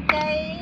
day.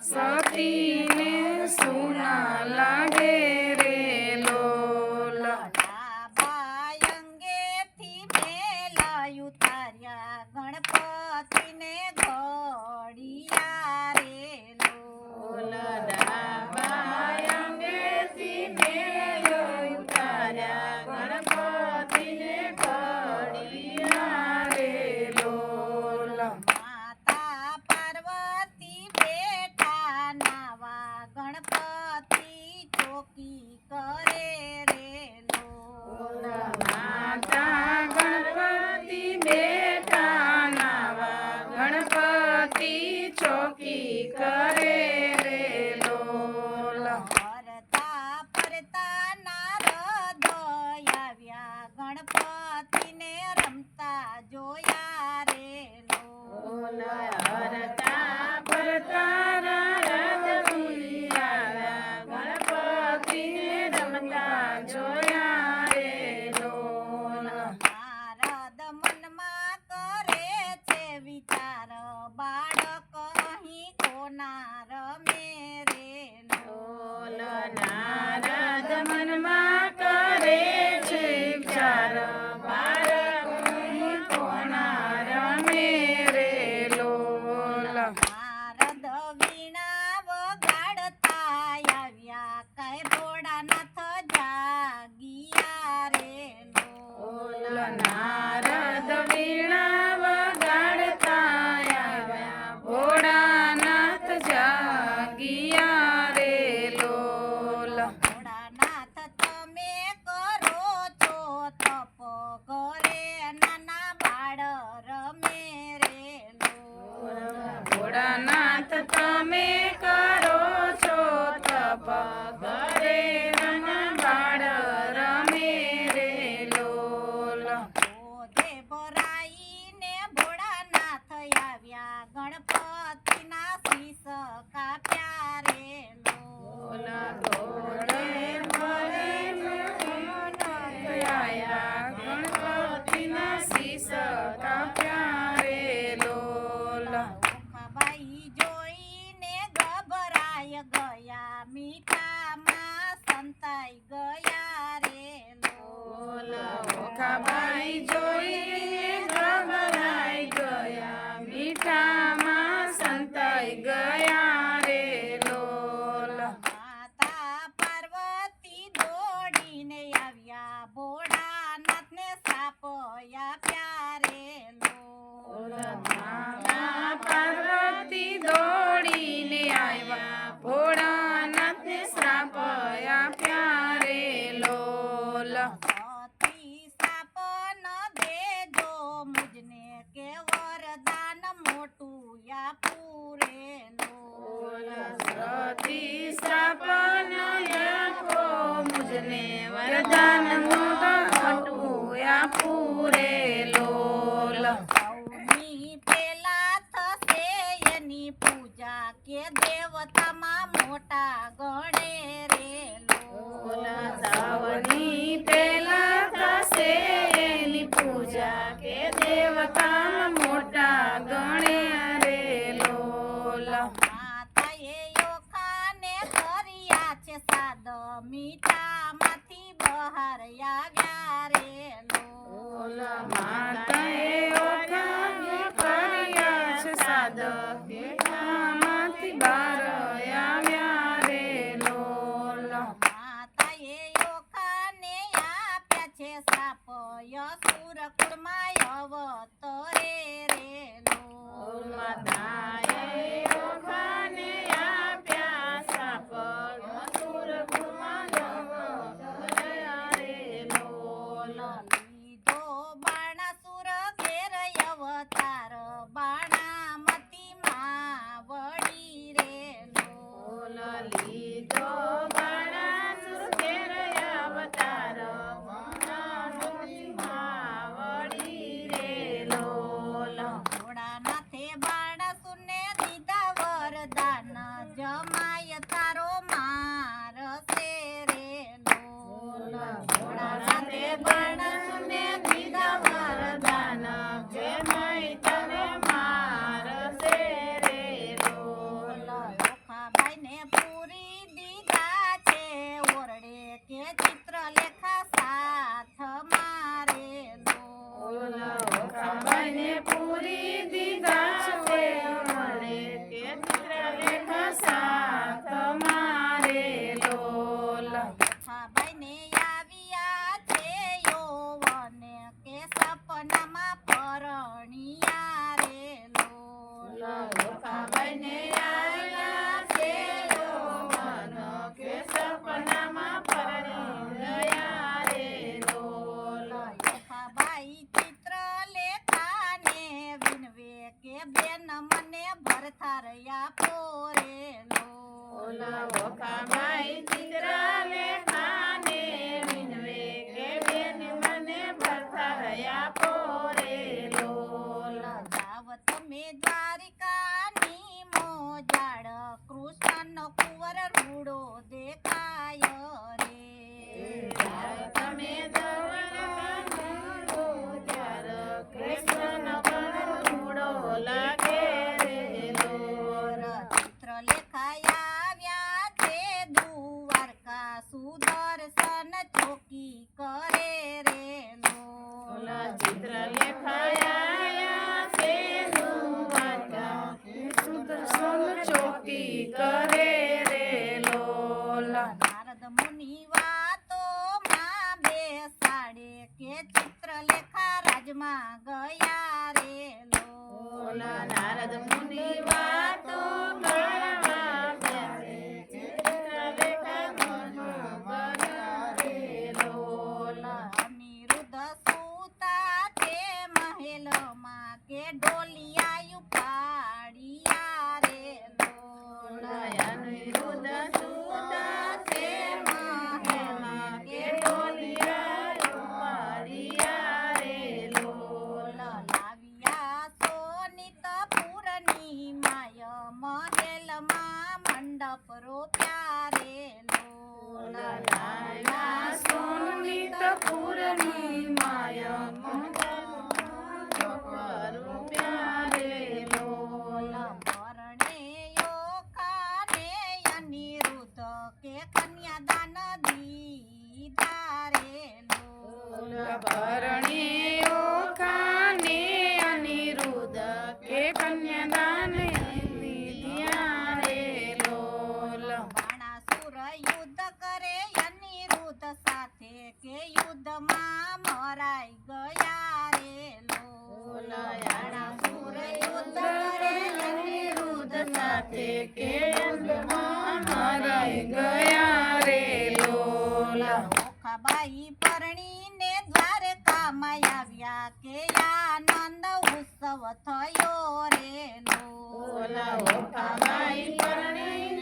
સતીને સુના લાગે. પૂરે સતી સપન કો મુજને વરદાન અટુયા પૂરે લોલ પેલા થશે એની પૂજા કે દેવતામાં મોટા ગણ દમિતા બહાર આવ્યા રે લોલ માતાએ ઓઠાને કર્યા આપ્યા છે સાપ યસુર કુળમાં અવત ಅಲ್ಲಿ લેખા રાજમાં ગયા રે લો. નારદ મુનિ વાતો ઢોલિયા મંડપરો ત્યારે લોલા સોનિત પૂરની માયા મંડપરો ત્યારે લોલા પરણે યોકારે અનિરુદ્ધ કે કન્યાદાન દીદારે સાથે કેન્દ્રમાં મરાઈ ગયા રે લોલા. મોખાબાઈ પરણીને દ્વારકામાં આવ્યા કે આનંદ ઉત્સવ થયો રે લોલા. મોખાબાઈ પરણીને